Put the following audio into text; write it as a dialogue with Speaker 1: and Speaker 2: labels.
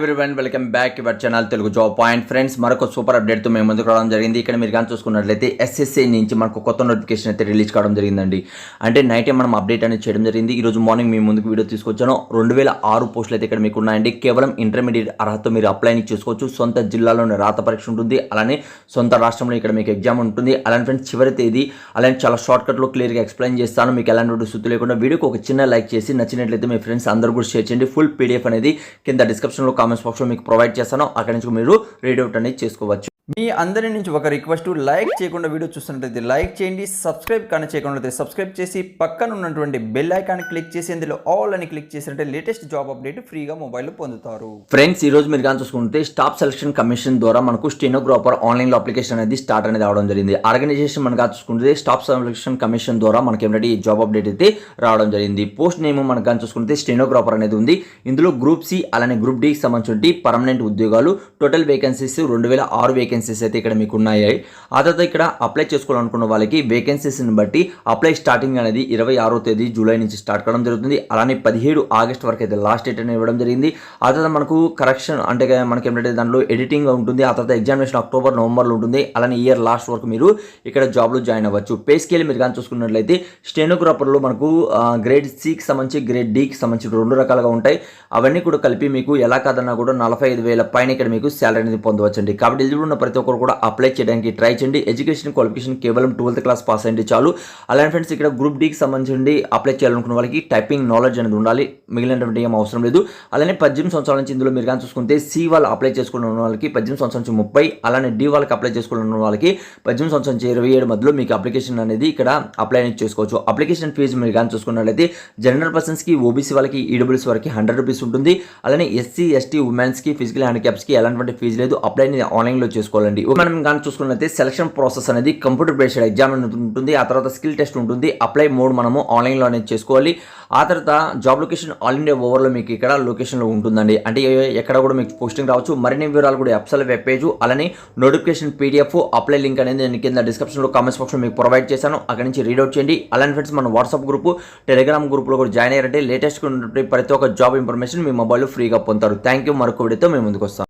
Speaker 1: Everyone welcome back your channel Telugu job point friends మరొక super అప్డేట్తో మేము ముందుకు రావడం జరిగింది. ఇక్కడ మీరు కానీ చూసుకున్నట్లయితే ఎస్ఎస్ఏ నుంచి మనకు కొత్త నోటిఫికేషన్ అయితే రిలీజ్ కావడం జరిగిందండి. అంటే నైటే మనం అప్డేట్ అనేది చేయడం జరిగింది. ఈ రోజు మార్నింగ్ మీ ముందుకు వీడియో తీసుకొచ్చాను. రెండు వేల ఆరు పోస్టులు అయితే ఇక్కడ మీకు ఉన్నాయండి. కేవలం ఇంటర్మీడియట్ అర్హత మీరు అప్లైని చేసుకోవచ్చు. సొంత జిల్లాలోనే రాత పరీక్ష ఉంటుంది. అలానే సొంత రాష్ట్రంలో ఇక్కడ మీకు ఎగ్జామ్ ఉంటుంది. అలానే ఫ్రెండ్స్ చివరి తేదీ అలానే చాలా షార్ట్ కట్లో క్లియర్గా ఎక్స్ప్లెయిన్ చేస్తాను. మీకు ఎలాంటి సుత్తు లేకుండా వీడియోకి ఒక చిన్న లైక్ చేసి నచ్చినట్లయితే మీ ఫ్రెండ్స్ అందరూ కూడా షేర్ చేయండి. ఫుల్ పీడిఎఫ్ అనేది కింద డిస్క్రిప్షన్లో కామెంట్స్ బాక్స్లో మీకు ప్రొవైడ్ చేస్తాను. అక్కడి నుంచి మీరు రీడ్ అవుట్ అనేది చేసుకోవచ్చు. మీ అందరి నుంచి ఒక రిక్వెస్ట్ లైక్ చేయకుండా వీడియో చూస్తున్నట్లయితే లైక్ చేయండి సబ్స్క్రైబ్ కానీ చేయకుండా సబ్స్క్రైబ్ చేసి పక్కన ఉన్నటువంటి బెల్ ఐకాన్ క్లిక్ చేసి అందులో ఆల్ అని క్లిక్ చేసినట్టే లేటెస్ట్ జాబ్ అప్డేట్ ఫ్రీగా మొబైల్లో పొందుతారు. ఫ్రెండ్స్ ఈ రోజు మీరు కానీ చూసుకుంటే స్టాఫ్ సెలక్షన్ కమిషన్ ద్వారా మనకు స్టెనోగ్రాఫర్ ఆన్లైన్లో అప్లికేషన్ అనేది స్టార్ట్ అనేది అవడం జరిగింది. ఆర్గనైజేషన్ మనకు చూసుకుంటే స్టాఫ్ సెలక్షన్ కమిషన్ ద్వారా మనకి ఏంటంటే ఈ జాబ్ అప్డేట్ అయితే రావడం జరిగింది. పోస్ట్ నేమ్ మనకు కానీ చూసుకుంటే స్టెనోగ్రాఫర్ అనేది ఉంది. ఇందులో గ్రూప్ సి అలానే గ్రూప్ డికి సంబంధించి పర్మనెంట్ ఉద్యోగాలు టోటల్ వేకెన్సీస్ రెండు వేల ఆరు వేకెన్సీస్ అయితే ఇక్కడ మీకు ఉన్నాయి ఆ తర్వాత ఇక్కడ అప్లై చేసుకోవాలనుకున్న వాళ్ళకి వేకెన్సీస్ని బట్టి అప్లై స్టార్టింగ్ అనేది ఇరవై ఆరో తేదీ జూలై నుంచి స్టార్ట్ కావడం జరుగుతుంది. అలానే పదిహేడు ఆగస్ట్ వరకు అయితే లాస్ట్ డేట్ అనేది ఇవ్వడం జరిగింది. ఆ తర్వాత మనకు కరెక్షన్ అంటే మనకి ఏంటంటే దాంట్లో ఎడిటింగ్ ఉంటుంది. ఆ తర్వాత ఎగ్జామినేషన్ అక్టోబర్ నవంబర్లో ఉంటుంది. అలానే ఇయర్ లాస్ట్ వరకు మీరు ఇక్కడ జాబ్లో జాయిన్ అవ్వచ్చు. పే స్కేల్ మీరు కానీ చూసుకున్నట్లయితే స్టెనోగ్రాఫర్లో మనకు గ్రేడ్ సికి సంబంధించి గ్రేడ్ డికి సంబంధించి రెండు రకాలుగా ఉంటాయి. అవన్నీ కూడా కలిపి మీకు ఎలా కాదన్నా కూడా నలభై ఐదు వేల పైన ఇక్కడ మీకు శాలరీ అనేది పొందవచ్చండి. కాబట్టి ఎలిజిబుల్ ఉన్న ప్రతి ఒక్కరు కూడా అప్లై చేయడానికి ట్రై చేయండి. ఎడ్యుకేషన్ క్వాలిఫికేషన్ కేవలం ట్వెల్త్ క్లాస్ పాస్ అయ్యింది చాలు. అలానే ఫ్రెండ్స్ ఇక్కడ గ్రూప్ డికి సంబంధించి అప్లై చేయాలనుకున్న వాళ్ళకి టైపింగ్ నాలెడ్జ్ అనేది ఉండాలి. మిగిలినటువంటి ఏం అవసరం లేదు. అలానే పద్దెనిమిది సంవత్సరాల నుంచి ఇందులో మీరు కానీ చూసుకుంటే సి వాళ్ళు అప్లై చేసుకున్న వాళ్ళకి పద్దెనిమిది సంవత్సరాల నుంచి ముప్పై అలానే డి వాళ్ళకి అప్లై చేసుకున్న వాళ్ళకి పద్దెనిమిది సంవత్సరాల నుంచి ఇరవై ఏడు మధ్యలో మీకు అప్లికేషన్ అనేది ఇక్కడ అప్లై అనేది చేసుకోవచ్చు. అప్లికేషన్ ఫీజు మీరు కానీ చూసుకున్నట్లయితే జనరల్ పర్సన్స్కి ఓబీసీ వాళ్ళకి ఈడబ్ల్యూసీ వాళ్ళకి హండ్రెడ్ రూపీస్ ఉంటుంది. అలానే ఎస్సీ ఎస్టీ ఉమెన్స్కి ఫిజికల్ హ్యాండిక్యాప్స్కి ఎలాంటి ఫీజు లేదు. అప్లై అనేది ఆన్లైన్లో చేసుకోవాలండి మనం కానీ చూసుకున్నట్లయితే సెలక్షన్ ప్రాసెస్ అనేది కంప్యూటర్ బేస్డ్ ఎగ్జామ్ అనేది ఉంటుంది. ఆ తర్వాత స్కిల్ టెస్ట్ ఉంటుంది. అప్లై మోడ్ మనము ఆన్లైన్లో అనేది చేసుకోవాలి. ఆ తర్వాత జాబ్ లొకేషన్ ఆల్ ఇండియా ఓవర్లో మీకు ఇక్కడ లొకేషన్లో ఉంటుందండి. అంటే ఎక్కడ కూడా మీకు పోస్టింగ్ రావచ్చు. మరిన్ని వివరాలు కూడా ఎప్సల్ వెబ్ పేజ్ అలానే నోటిఫికేషన్ పీడిఎఫ్ అప్లై లింక్ అనేది నేను కింద డిస్క్రిప్షన్లో కామెంట్స్ బాక్స్లో మీకు ప్రొవైడ్ చేశాను. అక్కడ నుంచి రీడౌట్ చేయండి. అలానే ఫ్రెండ్స్ మన వాట్సాప్ గ్రూప్ టెలిగ్రామ్ గ్రూప్లో కూడా జాయిన్ అయ్యారంటే లేటెస్ట్ ప్రతి ఒక్క జాబ్ ఇన్ఫర్మేషన్ మీ మొబైల్లో ఫ్రీగా పొందుతారు. థ్యాంక్ యూ మరొక వీడియోతో మేము ముందుకు వస్తాం.